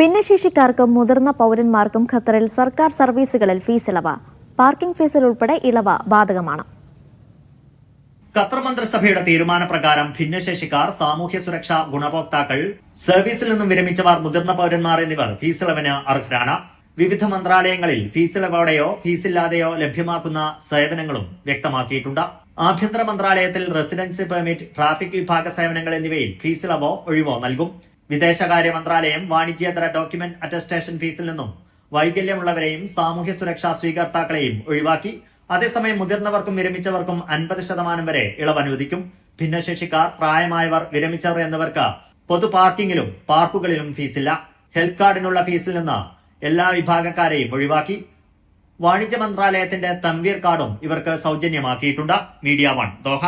ഭിന്നശേഷിക്കാർക്കും മുതിർന്ന പൗരന്മാർക്കും ഖത്തറിൽ സർക്കാർ സർവീസുകളിൽ ഫീസ് ഇളവ്. പാർക്കിംഗ് ഫീസിൽ ഉൾപ്പെടെ ഇളവ് ബാധകമാണ്. ഖത്തർ മന്ത്രിസഭയുടെ തീരുമാനപ്രകാരം ഭിന്നശേഷിക്കാർ സാമൂഹ്യ സുരക്ഷാ ഗുണഭോക്താക്കൾ സർവീസിൽ നിന്നും വിരമിച്ചവർ മുതിർന്ന പൗരന്മാർ എന്നിവർ ഫീസ് ഇളവിന് അർഹരാണ്. വിവിധ മന്ത്രാലയങ്ങളിൽ ഫീസ് ഇളവോടെയോ ഫീസില്ലാതെയോ ലഭ്യമാക്കുന്ന സേവനങ്ങളും വ്യക്തമാക്കിയിട്ടുണ്ട്. ആഭ്യന്തര മന്ത്രാലയത്തിൽ റെസിഡൻസി പെർമിറ്റ് ട്രാഫിക് വിഭാഗ സേവനങ്ങൾ എന്നിവയിൽ ഫീസ് ഇളവോ ഒഴിവോ നൽകും. വിദേശകാര്യ മന്ത്രാലയം വാണിജ്യേതര ഡോക്യുമെന്റ് അറ്റസ്റ്റേഷൻ ഫീസിൽ നിന്നും വൈകല്യമുള്ളവരെയും സാമൂഹ്യ സുരക്ഷാ സ്വീകർത്താക്കളെയും ഒഴിവാക്കി. അതേസമയം മുതിർന്നവർക്കും വിരമിച്ചവർക്കും അൻപത് ശതമാനം വരെ ഇളവ് അനുവദിക്കും ഭിന്നശേഷിക്കാർ പ്രായമായവർ വിരമിച്ചവർ എന്നിവർക്ക് പൊതു പാർക്കിങ്ങിലും പാർക്കുകളിലും ഫീസില്ല. ഹെൽത്ത് കാർഡിനുള്ള ഫീസിൽ നിന്ന് എല്ലാ വിഭാഗക്കാരെയും ഒഴിവാക്കി. വാണിജ്യ മന്ത്രാലയത്തിന്റെ തംവീർ കാർഡും ഇവർക്ക് സൗജന്യമാക്കിയിട്ടുണ്ട്. Media one Doha.